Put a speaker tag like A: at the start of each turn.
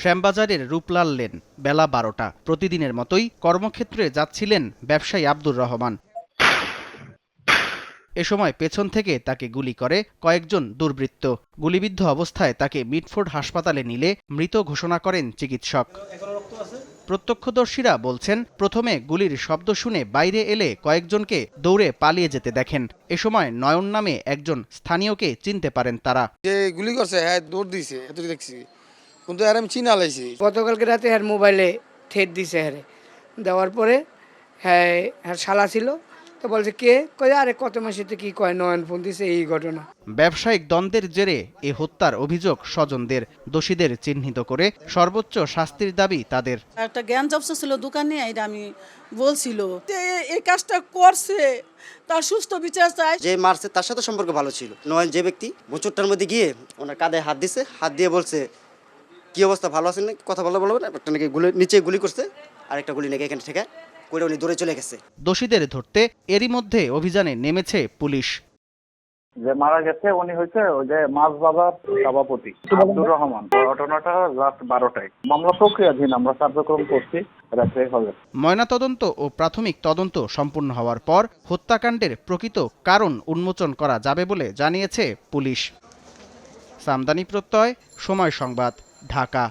A: শ্যামবাজারের Ruplal lane, বেলা বারোটা। প্রতিদিনের মতোই কর্মক্ষেত্রে যাচ্ছিলেন ব্যবসায়ী আব্দুর রহমান। এ সময় পেছন থেকে তাকে গুলি করে কয়েকজন দুর্বৃত্ত। গুলিবিদ্ধ অবস্থায় তাকে মিটফোর্ড হাসপাতালে নিলে মৃত ঘোষণা করেন চিকিৎসক। প্রত্যক্ষদর্শীরা বলছেন, প্রথমে গুলির শব্দ শুনে বাইরে এলে কয়েকজনকে দৌড়ে পালিয়ে যেতে দেখেন। এ সময় নয়ন নামে একজন স্থানীয়কে চিনতে পারেন তারা।
B: যে গুলি করছে হ্যাঁ দৌড় দিছে এত দেখছি। কিন্তু আর আমি চিনা লাইছি।
C: গতকালকে রাতে হ্যার মোবাইলে ঠেট দিছে হ্যারে। দেওয়ার পরে হ্যাঁ হ্যার শালা ছিল তো বলছে কে? কয়ে আরে কত মাসেতে কি কয় নয়ন ফোন দিছে এই ঘটনা।
A: ব্যবসায়িক দ্বন্দ্বের জেরে এ হত্যার অভিযোগ স্বজনদের দোষীদের চিহ্নিত করে সর্বোচ্চ শাস্তির দাবি তাদের।
D: একটা জ্ঞান জবসা ছিল দোকানে এটা আমি বলছিল। যে এই কাজটা করছে তার সুস্থ বিচার চাই।
E: যে মারছে তার সাথে সম্পর্ক ভালো ছিল। নয়ন যে ব্যক্তি মোচরটার মধ্যে গিয়ে ওনার কাঁধে হাত দিছে হাত দিয়ে বলছে কি অবস্থা? ভালো আছেন নাকি? কথা বলা বলবেন একটা নাকি গুলি নিচে গুলি করছে। আরেকটা গুলি নাকি এখানে ঠেকায়। করে উনি দৌড়ে চলে গেছে।
A: দোষীদের ধরতে এরই মধ্যে অভিযানে নেমেছে পুলিশ।
F: যে মারা গেছে উনি হচ্ছে ওই যে মাছ বাজার সভাপতি আব্দুর রহমান। ঘটনাটা রাত বারোটায়। মামলা প্রক্রিয়াধীন আমরা কার্যক্রম করছি রাত্রে হবে।
A: ময়নাতদন্ত ও প্রাথমিক তদন্ত সম্পূর্ণ হওয়ার পর হত্যাকাণ্ডের প্রকৃত কারণ উন্মোচন করা যাবে বলে জানিয়েছে পুলিশ। সামদানি প্রত্যয় সময় সংবাদ। ঢাকা।